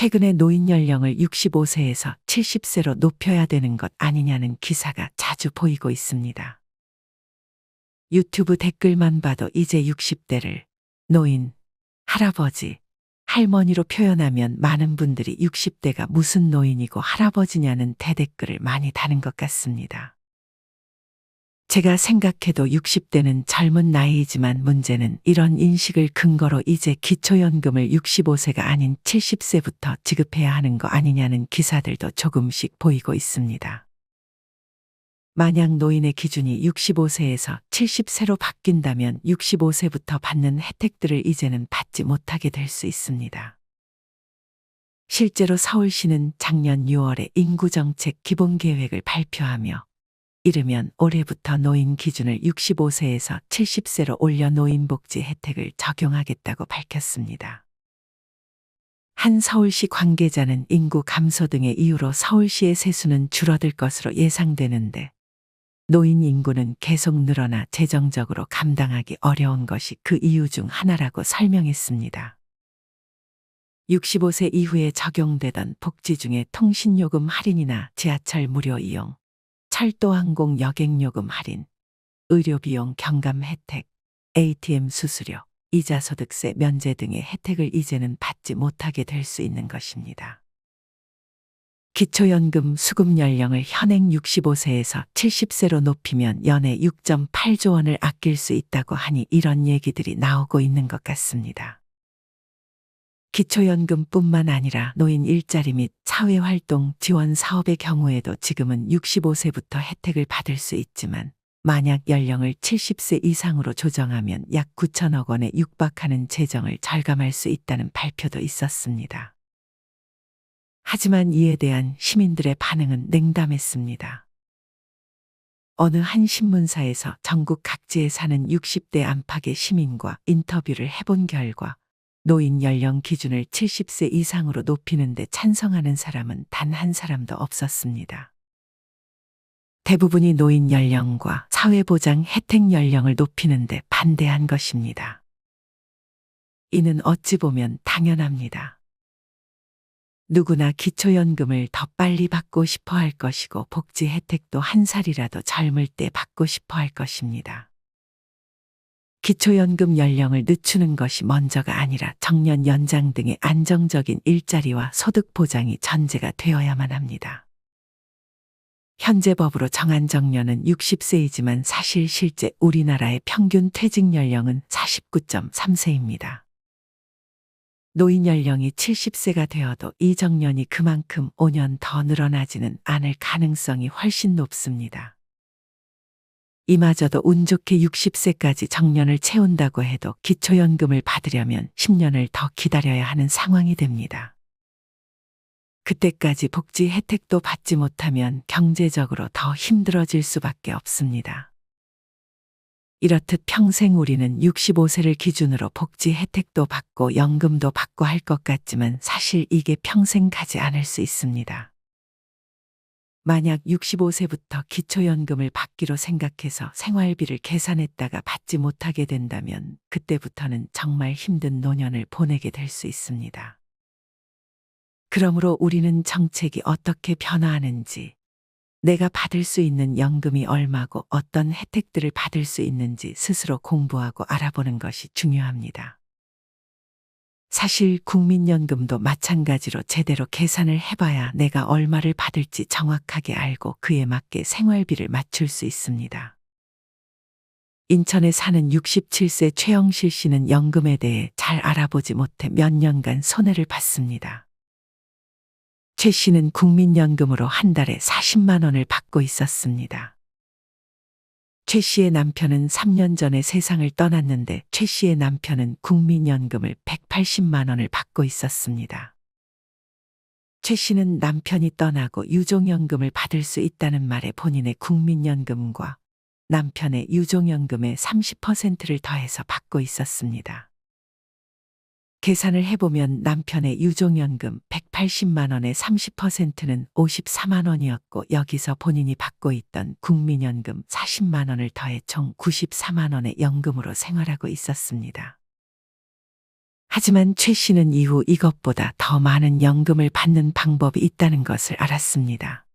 최근에 노인 연령을 65세에서 70세로 높여야 되는 것 아니냐는 기사가 자주 보이고 있습니다. 유튜브 댓글만 봐도 이제 60대를 노인, 할아버지, 할머니로 표현하면 많은 분들이 60대가 무슨 노인이고 할아버지냐는 대댓글을 많이 다는 것 같습니다. 제가 생각해도 60대는 젊은 나이이지만 문제는 이런 인식을 근거로 이제 기초연금을 65세가 아닌 70세부터 지급해야 하는 거 아니냐는 기사들도 조금씩 보이고 있습니다. 만약 노인의 기준이 65세에서 70세로 바뀐다면 65세부터 받는 혜택들을 이제는 받지 못하게 될 수 있습니다. 실제로 서울시는 작년 6월에 인구정책 기본계획을 발표하며 이르면 올해부터 노인 기준을 65세에서 70세로 올려 노인복지 혜택을 적용하겠다고 밝혔습니다. 한 서울시 관계자는 인구 감소 등의 이유로 서울시의 세수는 줄어들 것으로 예상되는데 노인 인구는 계속 늘어나 재정적으로 감당하기 어려운 것이 그 이유 중 하나라고 설명했습니다. 65세 이후에 적용되던 복지 중에 통신요금 할인이나 지하철 무료 이용, 철도항공 여객요금 할인, 의료비용 경감 혜택, ATM 수수료, 이자 소득세 면제 등의 혜택을 이제는 받지 못하게 될 수 있는 것입니다. 기초연금 수급 연령을 현행 65세에서 70세로 높이면 연에 6.8조 원을 아낄 수 있다고 하니 이런 얘기들이 나오고 있는 것 같습니다. 기초연금뿐만 아니라 노인 일자리 및 사회활동 지원 사업의 경우에도 지금은 65세부터 혜택을 받을 수 있지만 만약 연령을 70세 이상으로 조정하면 약 9천억 원에 육박하는 재정을 절감할 수 있다는 발표도 있었습니다. 하지만 이에 대한 시민들의 반응은 냉담했습니다. 어느 한 신문사에서 전국 각지에 사는 60대 안팎의 시민과 인터뷰를 해본 결과 노인 연령 기준을 70세 이상으로 높이는데 찬성하는 사람은 단 한 사람도 없었습니다. 대부분이 노인 연령과 사회보장 혜택 연령을 높이는데 반대한 것입니다. 이는 어찌 보면 당연합니다. 누구나 기초연금을 더 빨리 받고 싶어 할 것이고 복지 혜택도 한 살이라도 젊을 때 받고 싶어 할 것입니다. 기초연금 연령을 늦추는 것이 먼저가 아니라 정년 연장 등의 안정적인 일자리와 소득 보장이 전제가 되어야만 합니다. 현재 법으로 정한 정년은 60세이지만 사실 실제 우리나라의 평균 퇴직 연령은 49.3세입니다. 노인 연령이 70세가 되어도 이 정년이 그만큼 5년 더 늘어나지는 않을 가능성이 훨씬 높습니다. 이마저도 운 좋게 60세까지 정년을 채운다고 해도 기초연금을 받으려면 10년을 더 기다려야 하는 상황이 됩니다. 그때까지 복지 혜택도 받지 못하면 경제적으로 더 힘들어질 수밖에 없습니다. 이렇듯 평생 우리는 65세를 기준으로 복지 혜택도 받고 연금도 받고 할 것 같지만 사실 이게 평생 가지 않을 수 있습니다. 만약 65세부터 기초연금을 받기로 생각해서 생활비를 계산했다가 받지 못하게 된다면 그때부터는 정말 힘든 노년을 보내게 될 수 있습니다. 그러므로 우리는 정책이 어떻게 변화하는지, 내가 받을 수 있는 연금이 얼마고 어떤 혜택들을 받을 수 있는지 스스로 공부하고 알아보는 것이 중요합니다. 사실 국민연금도 마찬가지로 제대로 계산을 해봐야 내가 얼마를 받을지 정확하게 알고 그에 맞게 생활비를 맞출 수 있습니다. 인천에 사는 67세 최영실 씨는 연금에 대해 잘 알아보지 못해 몇 년간 손해를 봤습니다. 최 씨는 국민연금으로 한 달에 40만 원을 받고 있었습니다. 최 씨의 남편은 3년 전에 세상을 떠났는데 최 씨의 남편은 국민연금을 180만 원을 받고 있었습니다. 최 씨는 남편이 떠나고 유종연금을 받을 수 있다는 말에 본인의 국민연금과 남편의 유종연금의 30%를 더해서 받고 있었습니다. 계산을 해보면 남편의 유종연금 180만 원의 30%는 54만 원이었고 여기서 본인이 받고 있던 국민연금 40만 원을 더해 총 94만 원의 연금으로 생활하고 있었습니다. 하지만 최 씨는 이후 이것보다 더 많은 연금을 받는 방법이 있다는 것을 알았습니다.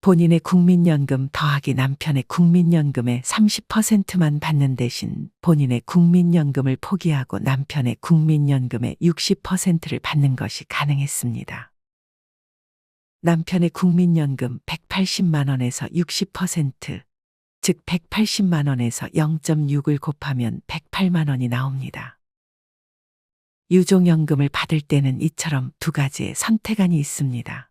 본인의 국민연금 더하기 남편의 국민연금의 30%만 받는 대신 본인의 국민연금을 포기하고 남편의 국민연금의 60%를 받는 것이 가능했습니다. 남편의 국민연금 180만 원에서 60%, 즉 180만 원에서 0.6을 곱하면 108만 원이 나옵니다. 유종연금을 받을 때는 이처럼 두 가지의 선택안이 있습니다.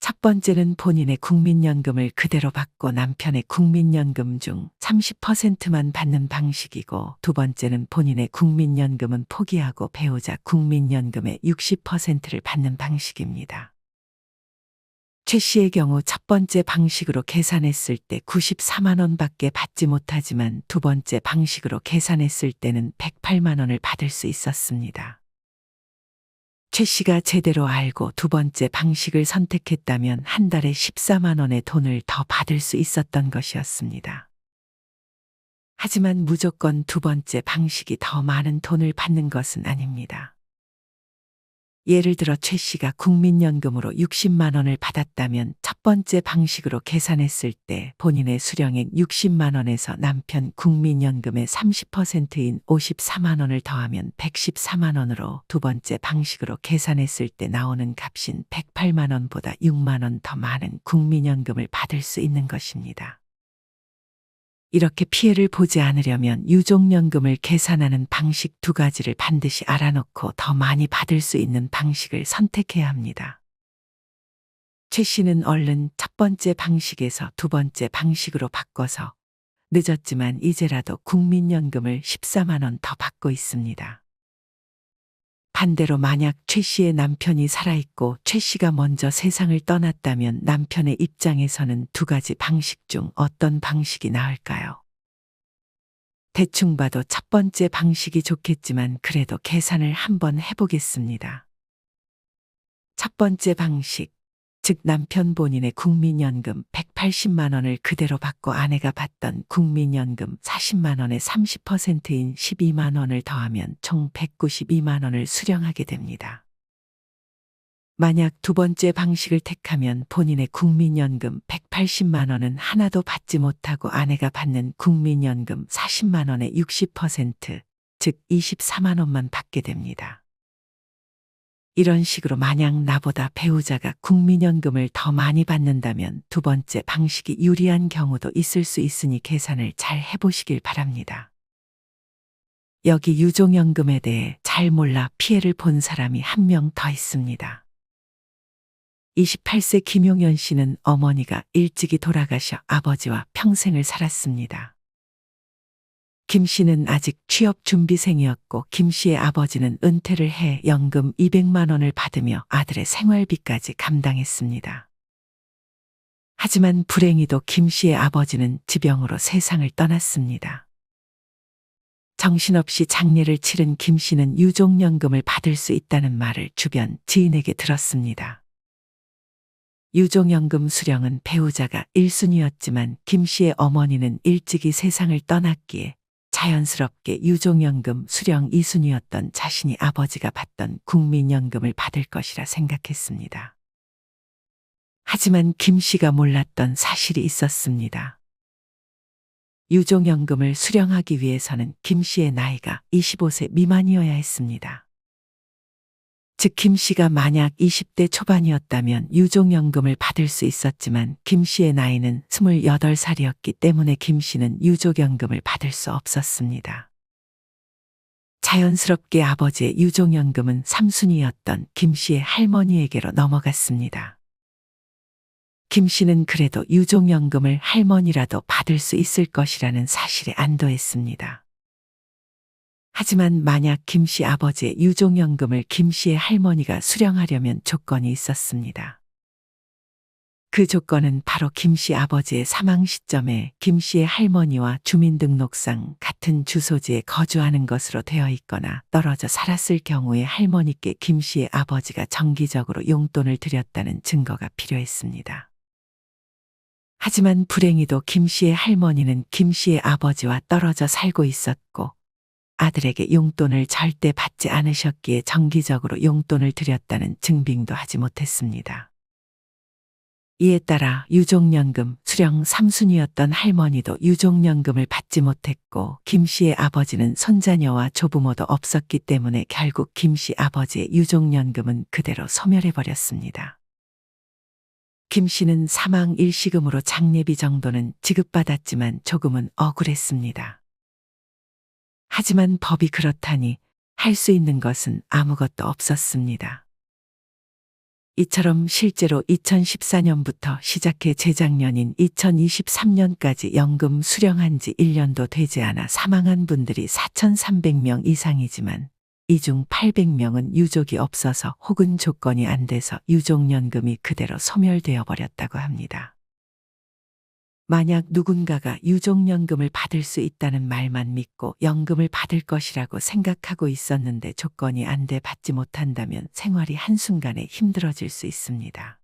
첫 번째는 본인의 국민연금을 그대로 받고 남편의 국민연금 중 30%만 받는 방식이고 두 번째는 본인의 국민연금은 포기하고 배우자 국민연금의 60%를 받는 방식입니다. 최 씨의 경우 첫 번째 방식으로 계산했을 때 94만 원밖에 받지 못하지만 두 번째 방식으로 계산했을 때는 108만 원을 받을 수 있었습니다. 최 씨가 제대로 알고 두 번째 방식을 선택했다면 한 달에 14만 원의 돈을 더 받을 수 있었던 것이었습니다. 하지만 무조건 두 번째 방식이 더 많은 돈을 받는 것은 아닙니다. 예를 들어 최 씨가 국민연금으로 60만 원을 받았다면 첫 번째 방식으로 계산했을 때 본인의 수령액 60만 원에서 남편 국민연금의 30%인 54만 원을 더하면 114만 원으로 두 번째 방식으로 계산했을 때 나오는 값인 108만 원보다 6만 원 더 많은 국민연금을 받을 수 있는 것입니다. 이렇게 피해를 보지 않으려면 유종연금을 계산하는 방식 두 가지를 반드시 알아놓고 더 많이 받을 수 있는 방식을 선택해야 합니다. 최 씨는 얼른 첫 번째 방식에서 두 번째 방식으로 바꿔서 늦었지만 이제라도 국민연금을 14만 원 더 받고 있습니다. 반대로 만약 최 씨의 남편이 살아있고 최 씨가 먼저 세상을 떠났다면 남편의 입장에서는 두 가지 방식 중 어떤 방식이 나을까요? 대충 봐도 첫 번째 방식이 좋겠지만 그래도 계산을 한번 해보겠습니다. 첫 번째 방식. 즉 남편 본인의 국민연금 180만 원을 그대로 받고 아내가 받던 국민연금 40만 원의 30%인 12만 원을 더하면 총 192만 원을 수령하게 됩니다. 만약 두 번째 방식을 택하면 본인의 국민연금 180만 원은 하나도 받지 못하고 아내가 받는 국민연금 40만 원의 60%, 즉 24만 원만 받게 됩니다. 이런 식으로 만약 나보다 배우자가 국민연금을 더 많이 받는다면 두 번째 방식이 유리한 경우도 있을 수 있으니 계산을 잘 해보시길 바랍니다. 여기 유종연금에 대해 잘 몰라 피해를 본 사람이 한 명 더 있습니다. 28세 김용현 씨는 어머니가 일찍이 돌아가셔 아버지와 평생을 살았습니다. 김 씨는 아직 취업 준비생이었고 김 씨의 아버지는 은퇴를 해 연금 200만 원을 받으며 아들의 생활비까지 감당했습니다. 하지만 불행히도 김 씨의 아버지는 지병으로 세상을 떠났습니다. 정신없이 장례를 치른 김 씨는 유종연금을 받을 수 있다는 말을 주변 지인에게 들었습니다. 유종연금 수령은 배우자가 1순위였지만 김 씨의 어머니는 일찍이 세상을 떠났기에 자연스럽게 유종연금 수령 2순위였던 자신이 아버지가 받던 국민연금을 받을 것이라 생각했습니다. 하지만 김 씨가 몰랐던 사실이 있었습니다. 유종연금을 수령하기 위해서는 김 씨의 나이가 25세 미만이어야 했습니다. 즉, 김 씨가 만약 20대 초반이었다면 유종연금을 받을 수 있었지만 김 씨의 나이는 28살이었기 때문에 김 씨는 유족연금을 받을 수 없었습니다. 자연스럽게 아버지의 유종연금은 3순위였던 김 씨의 할머니에게로 넘어갔습니다. 김 씨는 그래도 유종연금을 할머니라도 받을 수 있을 것이라는 사실에 안도했습니다. 하지만 만약 김씨 아버지의 유종연금을 김 씨의 할머니가 수령하려면 조건이 있었습니다. 그 조건은 바로 김씨 아버지의 사망 시점에 김 씨의 할머니와 주민등록상 같은 주소지에 거주하는 것으로 되어 있거나 떨어져 살았을 경우에 할머니께 김 씨의 아버지가 정기적으로 용돈을 드렸다는 증거가 필요했습니다. 하지만 불행히도 김 씨의 할머니는 김 씨의 아버지와 떨어져 살고 있었고 아들에게 용돈을 절대 받지 않으셨기에 정기적으로 용돈을 드렸다는 증빙도 하지 못했습니다. 이에 따라 유족연금 수령 3순위였던 할머니도 유족연금을 받지 못했고 김 씨의 아버지는 손자녀와 조부모도 없었기 때문에 결국 김 씨 아버지의 유족연금은 그대로 소멸해 버렸습니다. 김 씨는 사망 일시금으로 장례비 정도는 지급받았지만 조금은 억울했습니다. 하지만 법이 그렇다니 할 수 있는 것은 아무것도 없었습니다. 이처럼 실제로 2014년부터 시작해 재작년인 2023년까지 연금 수령한 지 1년도 되지 않아 사망한 분들이 4,300명 이상이지만 이 중 800명은 유족이 없어서 혹은 조건이 안 돼서 유족연금이 그대로 소멸되어 버렸다고 합니다. 만약 누군가가 유족연금을 받을 수 있다는 말만 믿고 연금을 받을 것이라고 생각하고 있었는데 조건이 안 돼 받지 못한다면 생활이 한순간에 힘들어질 수 있습니다.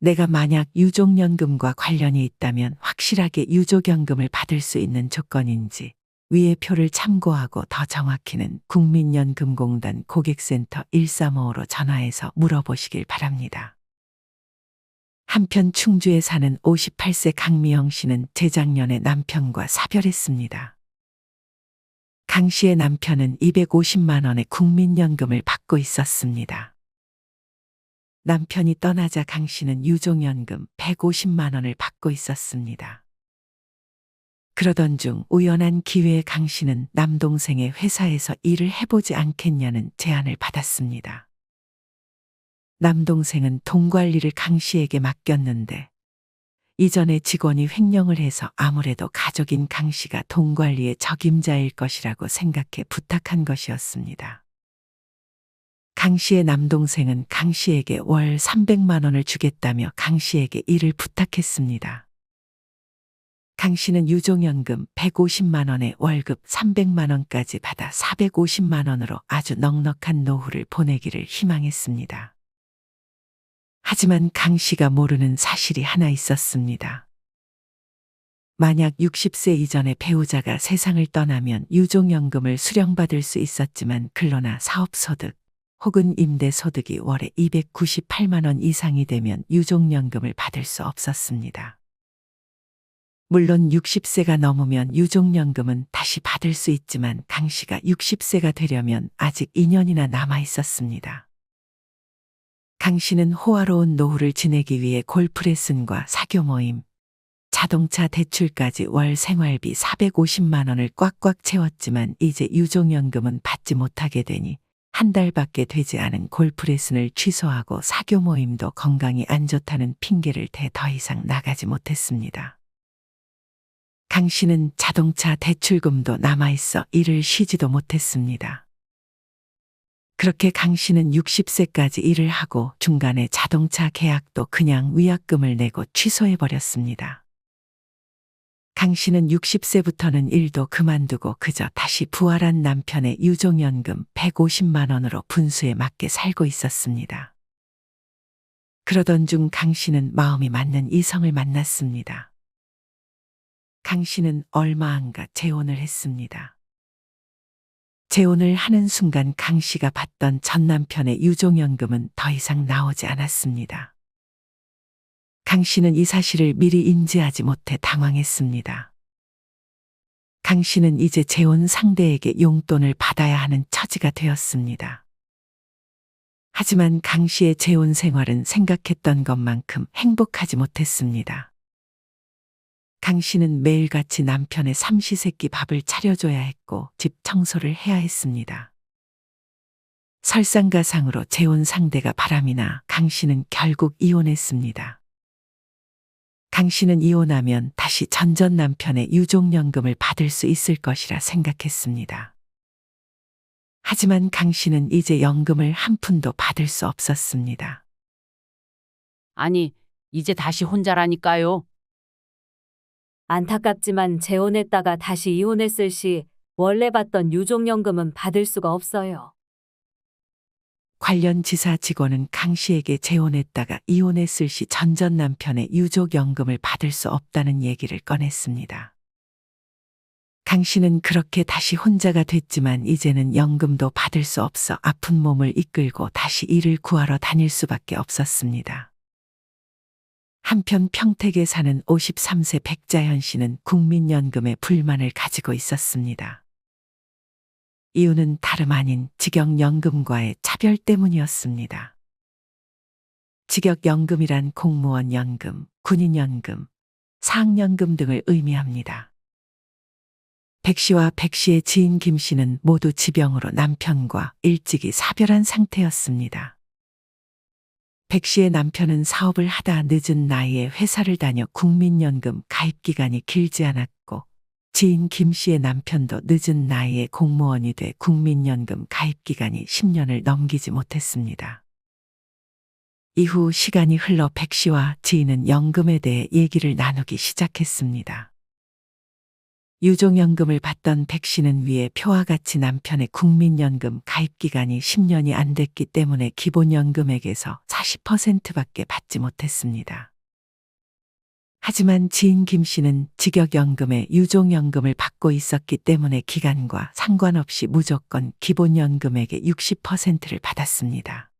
내가 만약 유족연금과 관련이 있다면 확실하게 유족연금을 받을 수 있는 조건인지 위의 표를 참고하고 더 정확히는 국민연금공단 고객센터 1355로 전화해서 물어보시길 바랍니다. 한편 충주에 사는 58세 강미영 씨는 재작년에 남편과 사별했습니다. 강 씨의 남편은 250만 원의 국민연금을 받고 있었습니다. 남편이 떠나자 강 씨는 유종연금 150만 원을 받고 있었습니다. 그러던 중 우연한 기회에 강 씨는 남동생의 회사에서 일을 해보지 않겠냐는 제안을 받았습니다. 남동생은 돈 관리를 강 씨에게 맡겼는데 이전에 직원이 횡령을 해서 아무래도 가족인 강 씨가 돈 관리의 적임자일 것이라고 생각해 부탁한 것이었습니다. 강 씨의 남동생은 강 씨에게 월 300만 원을 주겠다며 강 씨에게 일을 부탁했습니다. 강 씨는 유종연금 150만 원에 월급 300만 원까지 받아 450만 원으로 아주 넉넉한 노후를 보내기를 희망했습니다. 하지만 강 씨가 모르는 사실이 하나 있었습니다. 만약 60세 이전에 배우자가 세상을 떠나면 유종연금을 수령받을 수 있었지만 근로나 사업소득 혹은 임대소득이 월에 298만 원 이상이 되면 유종연금을 받을 수 없었습니다. 물론 60세가 넘으면 유종연금은 다시 받을 수 있지만 강 씨가 60세가 되려면 아직 2년이나 남아 있었습니다. 강 씨는 호화로운 노후를 지내기 위해 골프 레슨과 사교 모임, 자동차 대출까지 월 생활비 450만 원을 꽉꽉 채웠지만 이제 유종연금은 받지 못하게 되니 한 달밖에 되지 않은 골프 레슨을 취소하고 사교 모임도 건강이 안 좋다는 핑계를 대 더 이상 나가지 못했습니다. 강 씨는 자동차 대출금도 남아있어 일을 쉬지도 못했습니다. 그렇게 강 씨는 60세까지 일을 하고 중간에 자동차 계약도 그냥 위약금을 내고 취소해 버렸습니다. 강 씨는 60세부터는 일도 그만두고 그저 다시 부활한 남편의 유종연금 150만 원으로 분수에 맞게 살고 있었습니다. 그러던 중 강 씨는 마음이 맞는 이성을 만났습니다. 강 씨는 얼마 안가 재혼을 했습니다. 재혼을 하는 순간 강 씨가 받던 전 남편의 유종연금은 더 이상 나오지 않았습니다. 강 씨는 이 사실을 미리 인지하지 못해 당황했습니다. 강 씨는 이제 재혼 상대에게 용돈을 받아야 하는 처지가 되었습니다. 하지만 강 씨의 재혼 생활은 생각했던 것만큼 행복하지 못했습니다. 강 씨는 매일같이 남편의 삼시세끼 밥을 차려줘야 했고 집 청소를 해야 했습니다. 설상가상으로 재혼 상대가 바람이나 강 씨는 결국 이혼했습니다. 강 씨는 이혼하면 다시 전전 남편의 유종연금을 받을 수 있을 것이라 생각했습니다. 하지만 강 씨는 이제 연금을 한 푼도 받을 수 없었습니다. 아니, 이제 다시 혼자라니까요. 안타깝지만 재혼했다가 다시 이혼했을 시 원래 받던 유족연금은 받을 수가 없어요. 관련 지사 직원은 강 씨에게 재혼했다가 이혼했을 시 전전 남편의 유족연금을 받을 수 없다는 얘기를 꺼냈습니다. 강 씨는 그렇게 다시 혼자가 됐지만 이제는 연금도 받을 수 없어 아픈 몸을 이끌고 다시 일을 구하러 다닐 수밖에 없었습니다. 한편 평택에 사는 53세 백자현 씨는 국민연금에 불만을 가지고 있었습니다. 이유는 다름 아닌 직역연금과의 차별 때문이었습니다. 직역연금이란 공무원 연금, 군인연금, 사학연금 등을 의미합니다. 백 씨와 백 씨의 지인 김 씨는 모두 지병으로 남편과 일찍이 사별한 상태였습니다. 백 씨의 남편은 사업을 하다 늦은 나이에 회사를 다녀 국민연금 가입 기간이 길지 않았고 지인 김 씨의 남편도 늦은 나이에 공무원이 돼 국민연금 가입 기간이 10년을 넘기지 못했습니다. 이후 시간이 흘러 백 씨와 지인은 연금에 대해 얘기를 나누기 시작했습니다. 유종연금을 받던 백 씨는 위에 표와 같이 남편의 국민연금 가입 기간이 10년이 안 됐기 때문에 기본연금액에서 40%밖에 받지 못했습니다. 하지만 지인 김 씨는 직역연금에 유종연금을 받고 있었기 때문에 기간과 상관없이 무조건 기본연금액의 60%를 받았습니다.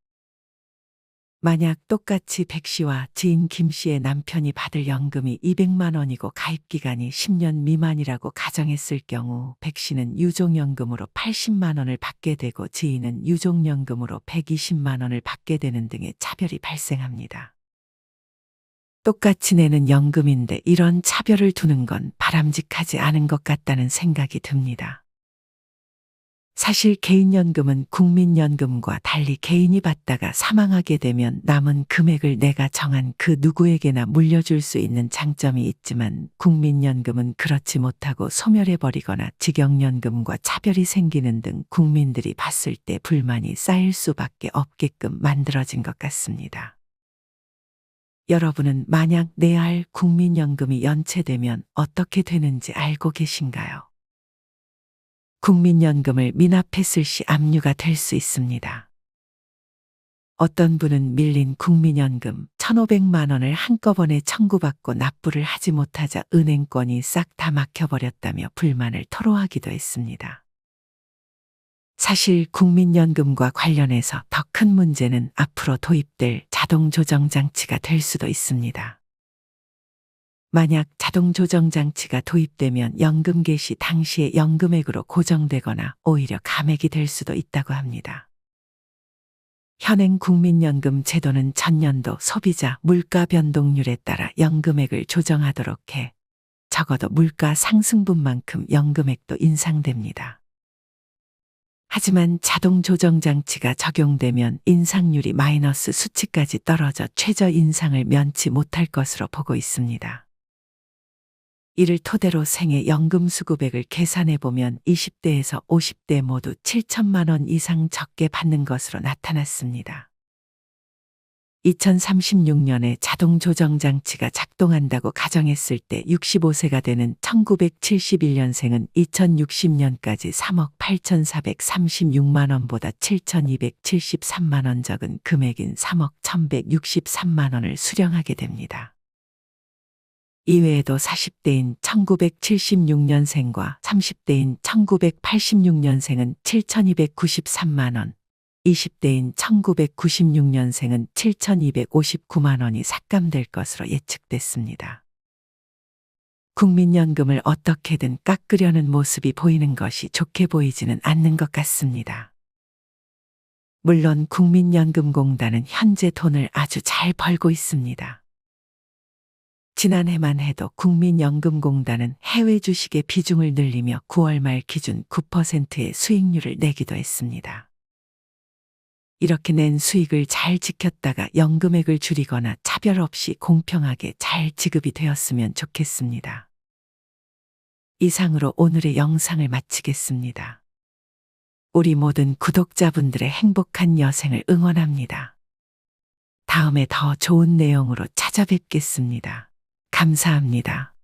만약 똑같이 백 씨와 지인 김 씨의 남편이 받을 연금이 200만 원이고 가입 기간이 10년 미만이라고 가정했을 경우 백 씨는 유종연금으로 80만 원을 받게 되고 지인은 유종연금으로 120만 원을 받게 되는 등의 차별이 발생합니다. 똑같이 내는 연금인데 이런 차별을 두는 건 바람직하지 않은 것 같다는 생각이 듭니다. 사실 개인연금은 국민연금과 달리 개인이 받다가 사망하게 되면 남은 금액을 내가 정한 그 누구에게나 물려줄 수 있는 장점이 있지만 국민연금은 그렇지 못하고 소멸해버리거나 직영연금과 차별이 생기는 등 국민들이 봤을 때 불만이 쌓일 수밖에 없게끔 만들어진 것 같습니다. 여러분은 만약 내야 할 국민연금이 연체되면 어떻게 되는지 알고 계신가요? 국민연금을 미납했을 시 압류가 될 수 있습니다. 어떤 분은 밀린 국민연금 1,500만 원을 한꺼번에 청구받고 납부를 하지 못하자 은행권이 싹 다 막혀버렸다며 불만을 토로하기도 했습니다. 사실 국민연금과 관련해서 더 큰 문제는 앞으로 도입될 자동조정 장치가 될 수도 있습니다. 만약 자동 조정 장치가 도입되면 연금 개시 당시의 연금액으로 고정되거나 오히려 감액이 될 수도 있다고 합니다. 현행 국민연금 제도는 전년도 소비자 물가 변동률에 따라 연금액을 조정하도록 해 적어도 물가 상승분만큼 연금액도 인상됩니다. 하지만 자동 조정 장치가 적용되면 인상률이 마이너스 수치까지 떨어져 최저 인상을 면치 못할 것으로 보고 있습니다. 이를 토대로 생애 연금 수급액을 계산해 보면 20대에서 50대 모두 7천만 원 이상 적게 받는 것으로 나타났습니다. 2036년에 자동 조정 장치가 작동한다고 가정했을 때 65세가 되는 1971년생은 2060년까지 3억 8,436만 원보다 7,273만 원 적은 금액인 3억 1,163만 원을 수령하게 됩니다. 이외에도 40대인 1976년생과 30대인 1986년생은 7,293만 원, 20대인 1996년생은 7,259만 원이 삭감될 것으로 예측됐습니다. 국민연금을 어떻게든 깎으려는 모습이 보이는 것이 좋게 보이지는 않는 것 같습니다. 물론 국민연금공단은 현재 돈을 아주 잘 벌고 있습니다. 지난해만 해도 국민연금공단은 해외 주식의 비중을 늘리며 9월 말 기준 9%의 수익률을 내기도 했습니다. 이렇게 낸 수익을 잘 지켰다가 연금액을 줄이거나 차별 없이 공평하게 잘 지급이 되었으면 좋겠습니다. 이상으로 오늘의 영상을 마치겠습니다. 우리 모든 구독자분들의 행복한 여생을 응원합니다. 다음에 더 좋은 내용으로 찾아뵙겠습니다. 감사합니다.